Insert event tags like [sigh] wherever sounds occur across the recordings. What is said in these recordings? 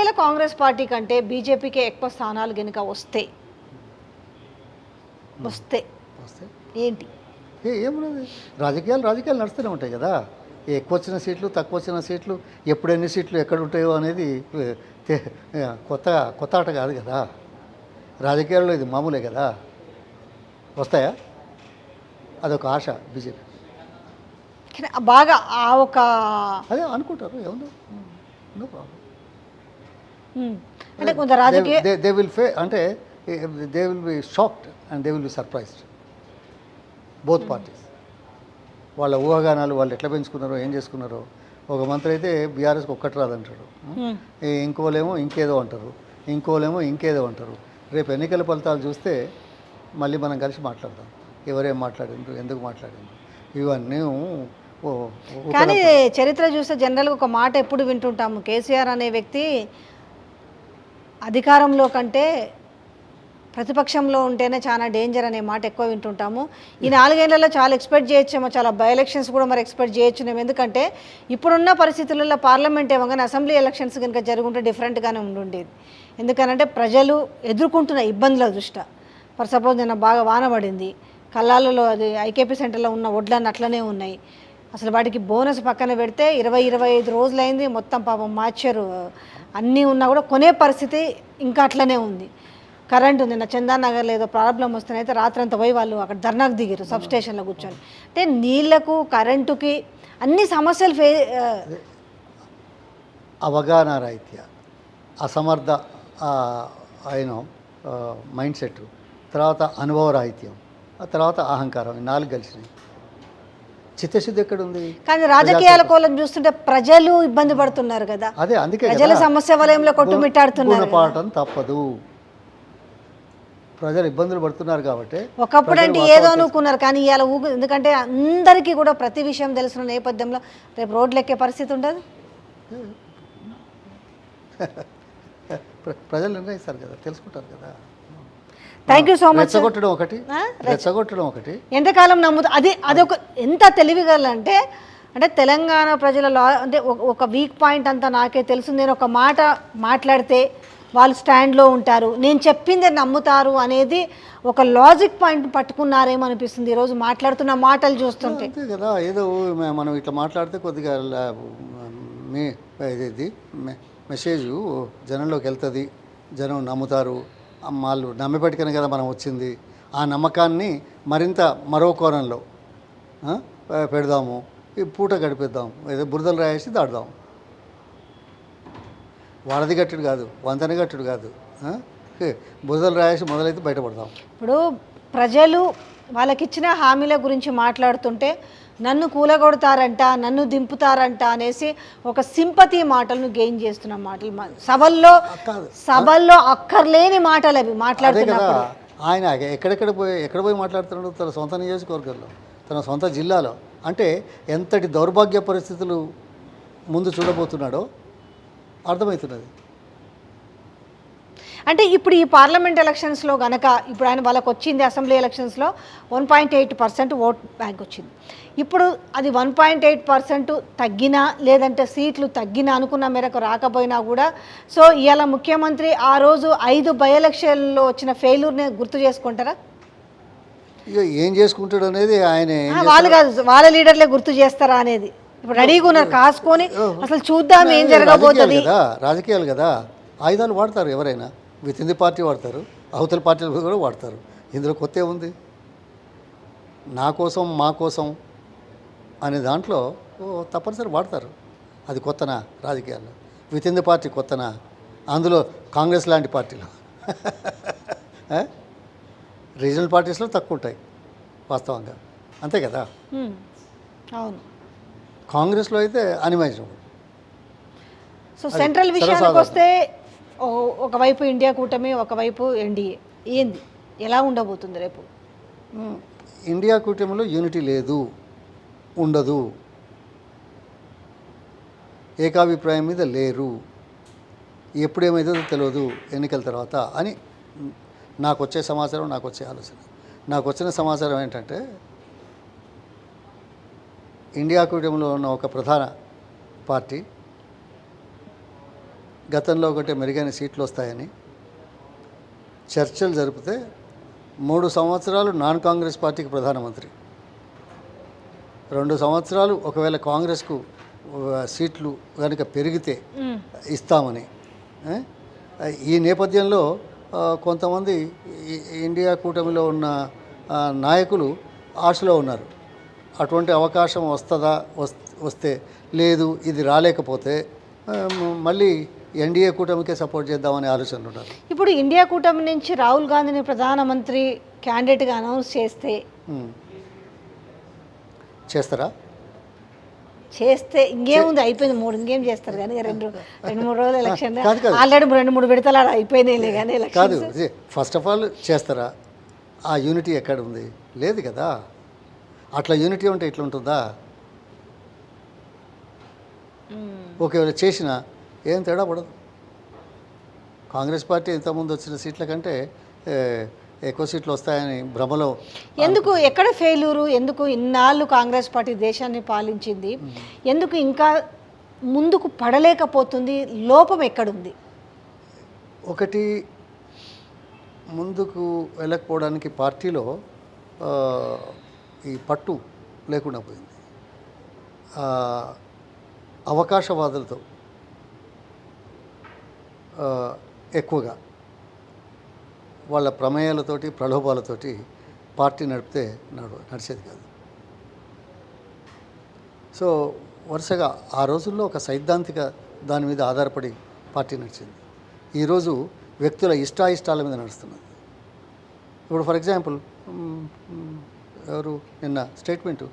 ఒకవేళ కాంగ్రెస్ పార్టీ కంటే బీజేపీకి ఎక్కువ స్థానాలు గనుక వస్తే? వస్తే. ఏంటి? ఏమున్నది? రాజకీయాలు రాజకీయాలు నడుస్తూనే ఉంటాయి కదా. ఎక్కువ వచ్చిన సీట్లు తక్కువ వచ్చిన సీట్లు ఎప్పుడు ఎన్ని సీట్లు ఎక్కడ ఉంటాయో అనేది కొత్త కొత్త ఆట కాదు కదా. రాజకీయాల్లో ఇది మామూలే కదా. వస్తాయా? అదొక ఆశ బీజేపీ. బాగా ఆ ఒక అదే అనుకుంటారు ఏమన్నా నో ప్రాబ్లం. అంటే కొంత రాజకీయ దే విల్ ఫే అంటే they will be shocked and they will be surprised both parties వాళ్ళ ఊహాగానాలు వాళ్ళు ఎట్లా పెంచుకున్నారో ఏం చేసుకున్నారో. ఒక మంత్రి అయితే బీఆర్ఎస్కి ఒక్కటి రాదంటాడు. ఉమ్, ఈ ఇంకోలేమో ఇంకేదో అంటారు. ఇంకోలేమో ఇంకేదో అంటారు. రేపు ఎన్నికల ఫలితాలు చూస్తే మళ్ళీ మనం కలిసి మాట్లాడదాం. ఎవరేం మాట్లాడిండ్రు ఎందుకు మాట్లాడిండ్రు. ఇవన్నీ కానీ చరిత్ర చూస్తే జనరల్గా ఒక మాట ఎప్పుడు వింటుంటాము. కేసీఆర్ అనే వ్యక్తి అధికారంలో కంటే ప్రతిపక్షంలో ఉంటేనే చాలా డేంజర్ అనే మాట ఎక్కువ వింటుంటాము. ఈ నాలుగేళ్ళలో చాలా ఎక్స్పెక్ట్ చేయొచ్చేమో చాలా బై ఎలక్షన్స్ కూడా మరి ఎక్స్పెక్ట్ చేయొచ్చునేమో. ఎందుకంటే ఇప్పుడున్న పరిస్థితులలో పార్లమెంట్ ఏమో కానీ అసెంబ్లీ ఎలక్షన్స్ కనుక జరుగుంటే డిఫరెంట్గానే ఉండుండేది. ఎందుకనంటే ప్రజలు ఎదుర్కొంటున్న ఇబ్బందుల దృష్ట్యా ఫర్ సపోజ్ నిన్న బాగా వాన పడింది. కల్లాలలో అది ఐకేపీ సెంటర్లో ఉన్న వడ్లన్నీ అట్లనే ఉన్నాయి. అసలు వాటికి బోనస్ పక్కన పెడితే ఇరవై ఇరవై ఐదు రోజులైంది మొత్తం పాపం మార్చారు అన్నీ ఉన్నా కూడా కొనే పరిస్థితి ఇంకా అట్లనే ఉంది. కరెంటు నిన్న చందాన్ నగర్లో ఏదో ప్రాబ్లం వస్తేనైతే రాత్రంతా పోయి వాళ్ళు అక్కడ ధర్నాకు దిగారు సబ్ స్టేషన్లో కూర్చొని. అంటే నీళ్ళకు కరెంటుకి అన్ని సమస్యలు ఫే అవగాహన రాహిత్య అసమర్థ ఆయన మైండ్ సెట్ తర్వాత అనుభవ రాహిత్యం ఆ తర్వాత అహంకారం నాలుగు కలిసినాయి. చిత్తశుద్ధి ఎక్కడ ఉంది కానీ రాజకీయాల కోలం చూస్తుంటే ప్రజలు ఇబ్బంది పడుతున్నారు కదా. అదే అందుకే ప్రజల సమస్య వలయంలో కొట్టుమిట్టాడుతున్నారు గుణపాఠం తప్పదు. ప్రజలు ఇబ్బందులు పడుతున్నారు కాబట్టి ఒకప్పుడు అంటే ఏదో అనుకున్నారు కానీ ఇవాళ ఊగు ఎందుకంటే అందరికీ కూడా ప్రతి విషయం తెలిసిన నేపథ్యంలో రేపు రోడ్లు ఎక్కే పరిస్థితి ఉండదు. [laughs] ప్ర- ప్రజలు నిర్ణయిస్తారు కదా తెలుసుకుంటారు కదా. థ్యాంక్ యూ సో మచ్ రెచ్చగొట్టడం ఒకటి? రెచ్చగొట్టడం ఒకటి. ఎంతకాలం నమ్ముతా? అది అదొక ఎంత తెలివిగల అంటే అంటే తెలంగాణ ప్రజల లా అంటే ఒక- ఒక వీక్ పాయింట్ అంతా నాకే తెలుసు. నేను ఒక మాట మాట్లాడితే వాళ్ళు స్టాండ్లో ఉంటారు. నేను చెప్పిందే నమ్ముతారు అనేది ఒక లాజిక్ పాయింట్ పట్టుకున్నారేమో అనిపిస్తుంది ఈరోజు మాట్లాడుతున్న మాటలు చూస్తుంటే. అంతే కదా ఏదో మనం ఇట్లా మాట్లాడితే కొద్దిగా మీ ఇది మెసేజ్ జనంలోకి వెళ్తుంది. జనం నమ్ముతారు. వాళ్ళు నమ్మబెట్టుకనే కదా మనం వచ్చింది. ఆ నమ్మకాన్ని మరింత మరో కోణంలో పెడదాము. ఈ పూట గడిపిద్దాం. ఏదో బురదలు రాయేసి దాడదాం వరది గట్టుడు కాదు వంతెన గట్టుడు కాదు బురదలు రాయేసి మొదలైతే బయటపడదాం. ఇప్పుడు ప్రజలు వాళ్ళకిచ్చిన హామీల గురించి మాట్లాడుతుంటే నన్ను కూలగొడతారంట నన్ను దింపుతారంట అనేసి ఒక సింపతి మాటలను గెయిన్ చేస్తున్న మాటలు. సభల్లో. సభల్లో అక్కర్లేని మాటలు అవి మాట్లాడుతున్నప్పుడు. ఆయన ఎక్కడెక్కడ పోయి ఎక్కడ పోయి మాట్లాడుతున్నాడు? తన సొంత నియోజకవర్గంలో తన సొంత జిల్లాలో. అంటే ఎంతటి దౌర్భాగ్య పరిస్థితులు ముందు చూడబోతున్నాడో అర్థమవుతున్నది. అంటే ఇప్పుడు ఈ పార్లమెంట్ ఎలక్షన్స్లో గనక ఇప్పుడు ఆయన వాళ్ళకి వచ్చింది అసెంబ్లీ ఎలక్షన్స్లో one point eight percent vote bank వచ్చింది ఇప్పుడు అది వన్ పాయింట్ ఎయిట్ పర్సెంట్ తగ్గినా లేదంటే సీట్లు తగ్గినా అనుకున్న మేరకు రాకపోయినా కూడా సో ఇవాళ ముఖ్యమంత్రి ఆ రోజు ఐదు బై ఎలక్షన్లో వచ్చిన ఫెయిల్యూర్ని గుర్తు చేసుకుంటారా? ఇక ఏం చేసుకుంటాడు అనేది ఆయన వాళ్ళు కాదు వాళ్ళ లీడర్లే గుర్తు చేస్తారా అనేది. ఇప్పుడు రెడీగా ఉన్నారు కాసుకొని అసలు చూద్దాం ఏం జరగబోతుంది. రాజకీయాలు కదా ఆయుధాలు వాడతారు ఎవరైనా? విత్ ఇన్ ది పార్టీ వాడతారు అవతల పార్టీలు కూడా వాడతారు. ఇందులో కొత్త ఏముంది? నా కోసం మా కోసం అనే దాంట్లో తప్పనిసరి వాడతారు. అది కొత్తనా? రాజకీయాల్లో. విత్ ఇన్ ది పార్టీ కొత్తనా? అందులో కాంగ్రెస్ లాంటి పార్టీలు? [laughs] రీజనల్ పార్టీస్లో తక్కువ ఉంటాయి వాస్తవంగా. అంతే కదా. అవును. కాంగ్రెస్లో అయితే అనివార్యం సో సెంట్రల్ విషయానికి వస్తే ఒకవైపు ఇండియా కూటమి ఒకవైపు ఎన్డీఏ. ఏంది? ఎలా ఉండబోతుంది రేపు? ఇండియా కూటమిలో యూనిటీ లేదు ఉండదు. ఏకాభిప్రాయం మీద లేరు. ఎప్పుడేమైతుందో తెలియదు ఎన్నికల తర్వాత అని నాకు వచ్చే సమాచారం నాకు వచ్చే ఆలోచన. నాకు వచ్చిన సమాచారం ఏంటంటే ఇండియా కూటమిలో ఉన్న ఒక ప్రధాన పార్టీ గతంలో ఒకటి మెరుగైన సీట్లు వస్తాయని చర్చలు జరిపితే మూడు సంవత్సరాలు నాన్ కాంగ్రెస్ పార్టీకి ప్రధానమంత్రి రెండు సంవత్సరాలు ఒకవేళ కాంగ్రెస్కు సీట్లు కనుక పెరిగితే. ఇస్తామని? ఈ నేపథ్యంలో కొంతమంది ఇండియా కూటమిలో ఉన్న నాయకులు ఆశలో ఉన్నారు అటువంటి అవకాశం వస్తుందా వస్- వస్తే లేదు ఇది రాలేకపోతే మళ్ళీ ఎన్డీఏ కూటమికే సపోర్ట్ చేద్దామనే ఆలోచనలు ఉన్నారు ఇప్పుడు ఇండియా కూటమి నుంచి రాహుల్ గాంధీని ప్రధానమంత్రి క్యాండిడేట్గా అనౌన్స్ చేస్తే. చేస్తారా? చేస్తే ఇంకేముంది అయిపోయింది మూడు ఇంకేం చేస్తారు? కానీ రెండు రెండు మూడు రోజులు ఎలక్షన్. ఆల్రెడీ రెండు మూడు విడతలు అయిపోయినాయిలే కానీ కాదు ఫస్ట్ ఆఫ్ ఆల్ చేస్తారా? ఆ యూనిటీ ఎక్కడ ఉంది? లేదు కదా. అట్లా యూనిటీ ఉంటే ఇట్లా ఉంటుందా ఒకవేళ చేసినా? ఏం తేడా పడదు. కాంగ్రెస్ పార్టీ ఇంతకుముందు వచ్చిన సీట్ల కంటే ఎక్కువ సీట్లు వస్తాయని భ్రమలో ఎందుకు? ఎక్కడ ఫెయిల్యూరు ఎందుకు ఇన్నాళ్ళు కాంగ్రెస్ పార్టీ దేశాన్ని పాలించింది? ఎందుకు ఇంకా ముందుకు పడలేకపోతుంది? లోపం ఎక్కడుంది? ఒకటి ముందుకు వెళ్ళకపోవడానికి పార్టీలో ఈ పట్టు లేకుండా పోయింది. అవకాశవాదులతో ఎక్కువగా వాళ్ళ ప్రమేయాలతోటి ప్రలోభాలతోటి పార్టీ నడిపితే నడు నడిచేది కాదు. సో వరుసగా ఆ రోజుల్లో ఒక సైద్ధాంతిక దాని మీద ఆధారపడి పార్టీ నడిచింది. ఈరోజు వ్యక్తుల ఇష్టాయిష్టాల మీద నడుస్తున్నది. ఇప్పుడు ఫర్ ఎగ్జాంపుల్ ఎవరు నిన్న స్టేట్మెంటు?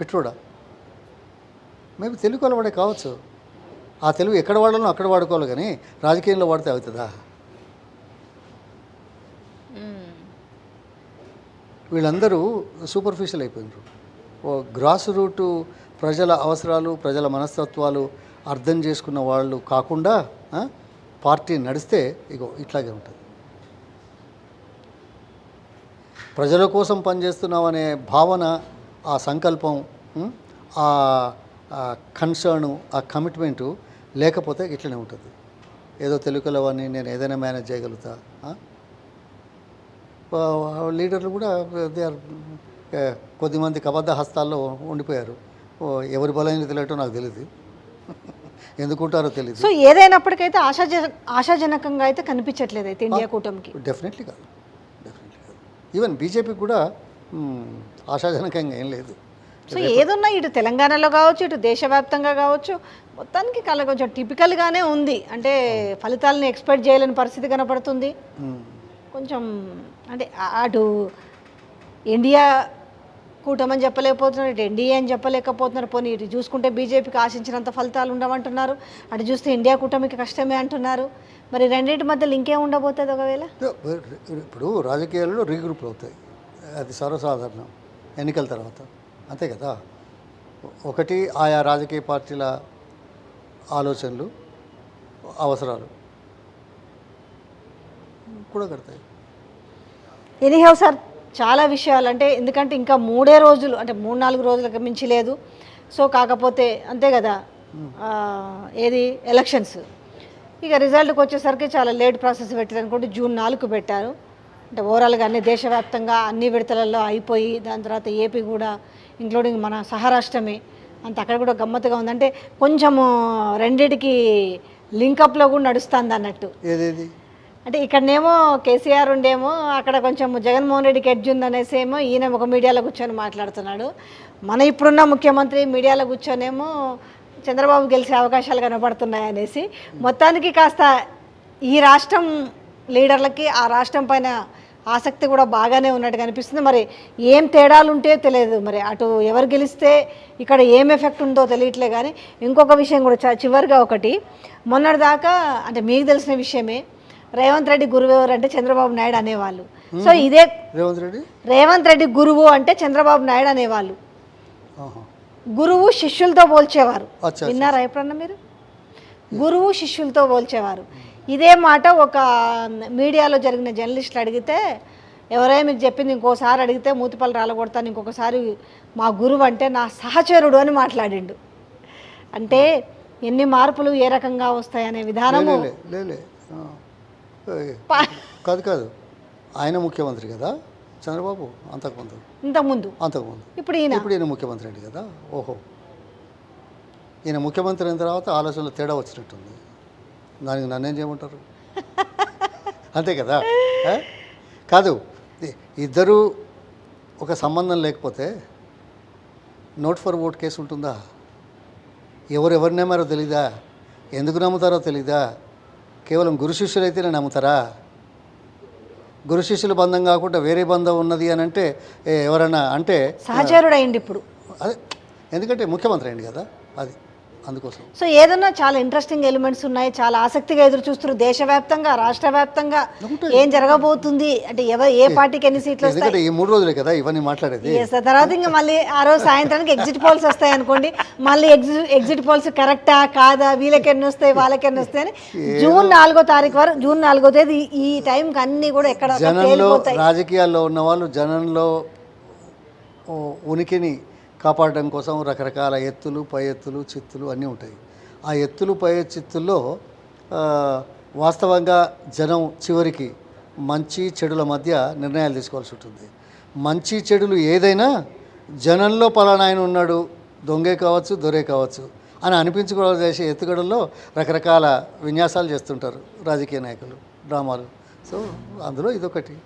పెట్రోడా? మేబీ తెలుగు అలవాడే కావచ్చు. ఆ తెలుగు ఎక్కడ వాడాలో అక్కడ వాడుకోవాలి కానీ రాజకీయంలో వాడితే అవుతుందా? వీళ్ళందరూ సూపర్ఫిషియల్ అయిపోయినారు. ఓ గ్రాస్ రూటు ప్రజల అవసరాలు ప్రజల మనస్తత్వాలు అర్థం చేసుకున్న వాళ్ళు కాకుండా పార్టీ నడిస్తే ఇగో ఇట్లాగే ఉంటుంది. ప్రజల కోసం పనిచేస్తున్నాం అనే భావన ఆ సంకల్పం ఆ కన్సర్ను ఆ కమిట్మెంటు లేకపోతే ఇట్లనే ఉంటుంది. ఏదో తెలుగులవని నేను ఏదైనా మేనేజ్ చేయగలుగుతా లీడర్లు కూడా దే ఆర్ కొద్దిమంది కబద్ధ హస్తాల్లో ఉండిపోయారు. ఎవరి బలహీనత లేటో నాకు తెలియదు [laughs] ఎందుకుంటారో తెలియదు సో ఏదైనప్పటికైతే ఆశాజ ఆశాజనకంగా అయితే కనిపించట్లేదు అయితే ఇండియా కూటమికి. డెఫినెట్లీ కాదు. డెఫినెట్లీ కాదు. ఈవెన్ బీజేపీకి కూడా ఆశాజనకంగా ఏం లేదు. సో ఏదున్నా ఇటు తెలంగాణలో కావచ్చు ఇటు దేశవ్యాప్తంగా కావచ్చు మొత్తానికి కల కొంచెం టిపికల్గానే ఉంది. అంటే ఫలితాలను ఎక్స్పెక్ట్ చేయలేని పరిస్థితి కనపడుతుంది. కొంచెం అంటే అటు ఇండియా కూటమని చెప్పలేకపోతున్నారు ఇటు ఎన్డీఏ అని చెప్పలేకపోతున్నారు. పోనీ ఇటు చూసుకుంటే బీజేపీకి ఆశించినంత ఫలితాలు ఉండవంటున్నారు. అటు చూస్తే ఇండియా కూటమికి కష్టమే అంటున్నారు. మరి రెండింటి మధ్యలో ఇంకేం ఉండబోతుంది ఒకవేళ? ఇప్పుడు రాజకీయాల్లో రీగ్రూపులు అవుతాయి. అది సర్వసాధారణం. ఎన్నికల తర్వాత. అంతే కదా. ఒకటి ఆయా రాజకీయ పార్టీల ఆలోచనలు అవసరాలు కూడా కడతాయి. ఎనీహౌ సార్ చాలా విషయాలు. అంటే ఎందుకంటే ఇంకా మూడే రోజులు అంటే మూడు నాలుగు రోజులకు మించి లేదు. సో కాకపోతే అంతే కదా ఏది? ఎలక్షన్స్. ఇక రిజల్ట్కి వచ్చేసరికి చాలా లేట్ ప్రాసెస్ పెట్టారు అనుకుంటే జూన్ నాలుగు పెట్టారు. అంటే ఓవరాల్గా అన్ని దేశవ్యాప్తంగా అన్ని విడతలలో అయిపోయి దాని తర్వాత ఏపీ కూడా ఇంక్లూడింగ్ మన సహారాష్ట్రమే అంత అక్కడ కూడా గమ్మత్తుగా ఉంది. అంటే కొంచెము రెండిటికి లింకప్లో కూడా నడుస్తుంది అన్నట్టు. అంటే ఇక్కడనేమో కేసీఆర్ ఉండేమో అక్కడ కొంచెం జగన్మోహన్ రెడ్డికి ఎడ్జ్ ఉందనేసి ఏమో ఈయన ఒక మీడియాలో కూర్చొని మాట్లాడుతున్నాడు. మన ఇప్పుడున్న ముఖ్యమంత్రి మీడియాలో కూర్చొనేమో చంద్రబాబు గెలిచే అవకాశాలు కనబడుతున్నాయి అనేసి మొత్తానికి కాస్త ఈ రాష్ట్రం లీడర్లకి ఆ రాష్ట్రం పైన ఆసక్తి కూడా బాగానే ఉన్నట్టు కనిపిస్తుంది మరి ఏం తేడాలు ఉంటే తెలియదు. మరి అటు ఎవరు గెలిస్తే ఇక్కడ ఏం ఎఫెక్ట్ ఉందో తెలియట్లే కానీ ఇంకొక విషయం కూడా చివరిగా ఒకటి. మొన్నటిదాకా అంటే మీకు తెలిసిన విషయమే రేవంత్ రెడ్డి గురువు ఎవరు అంటే చంద్రబాబు నాయుడు అనేవాళ్ళు. సో ఇదే రేవంత్ రెడ్డి? రేవంత్ రెడ్డి గురువు అంటే చంద్రబాబు నాయుడు అనేవాళ్ళు. గురువు శిష్యులతో పోల్చేవారు. విన్నారా ఎప్పుడన్నా మీరు? గురువు శిష్యులతో పోల్చేవారు. ఇదే మాట ఒక మీడియాలో జరిగిన జర్నలిస్టులు అడిగితే ఎవరైనా మీకు చెప్పింది ఇంకోసారి అడిగితే మూతిపల్లి రాలగొడతాను ఇంకొకసారి మా గురువు అంటే నా సహచరుడు అని మాట్లాడిండు. అంటే ఎన్ని మార్పులు ఏ రకంగా వస్తాయనే విధానము కాదు కాదు. ఆయన ముఖ్యమంత్రి కదా చంద్రబాబు అంతకుముందు. ఇంతకుముందు. అంతకుముందు. ఇప్పుడు ఈయన. ఇప్పుడు ఈయన ముఖ్యమంత్రి అండి కదా ఓహో. ఈయన ముఖ్యమంత్రి అయిన తర్వాత ఆలోచనలో తేడా వచ్చినట్టుంది. దానికి నన్నేం చేయమంటారు? అంతే కదా? కాదు ఇద్దరు ఒక సంబంధం లేకపోతే నోట్ ఫర్ ఓట్ కేసు ఉంటుందా? ఎవరు ఎవరు నమ్మారో తెలీదా? ఎందుకు నమ్ముతారో తెలీదా? కేవలం గురు శిష్యులు అయితేనే నమ్ముతారా? గురు శిష్యుల బంధం కాకుండా వేరే బంధం ఉన్నది అని అంటే ఏ, ఎవరైనా అంటే సహచరుడు అయింది ఇప్పుడు అదే ఎందుకంటే ముఖ్యమంత్రి అయింది కదా అది. అందుకోసం. సో ఏదన్నా చాలా ఇంట్రెస్టింగ్ ఎలిమెంట్స్ ఉన్నాయి చాలా ఆసక్తిగా ఎదురు చూస్తున్నారు దేశవ్యాప్తంగా రాష్ట్ర వ్యాప్తంగా ఏం జరగబోతుంది? అంటే ఎవరు ఏ పార్టీకి ఎన్ని సీట్లు వస్తాయి? ఈ మూడు రోజులే కదా ఇవన్నీ మాట్లాడేది. తర్వాత ఇంకా మళ్ళీ ఆ రోజు సాయంత్రానికి ఎగ్జిట్ పోల్స్ వస్తాయి అనుకోండి మళ్ళీ ఎగ్జిట్ ఎగ్జిట్ పోల్స్ కరెక్టా కాదా? వీళ్ళకి ఎన్ని వస్తాయి? వాళ్ళకి ఎన్ని వస్తాయి అని జూన్ నాలుగో తారీఖు వరకు జూన్ నాలుగో తేదీ ఈ- టైంకి అన్ని కూడా ఎక్కడ రాజకీయాల్లో ఉన్న వాళ్ళు జనంలో ఉనికిని కాపాడడం కోసం రకరకాల ఎత్తులు పై ఎత్తులు చిత్తులు అన్నీ ఉంటాయి. ఆ ఎత్తులు పై చిత్తుల్లో వాస్తవంగా జనం చివరికి మంచి చెడుల మధ్య నిర్ణయాలు తీసుకోవాల్సి ఉంటుంది. మంచి చెడులు ఏదైనా జనంలో పలానా ఆయన ఉన్నాడు దొంగే కావచ్చు దొరే కావచ్చు అని అనిపించుకోవడం చేసే ఎత్తుగడల్లో రకరకాల విన్యాసాలు చేస్తుంటారు రాజకీయ నాయకులు డ్రామాలు. సో అందులో ఇదొకటి.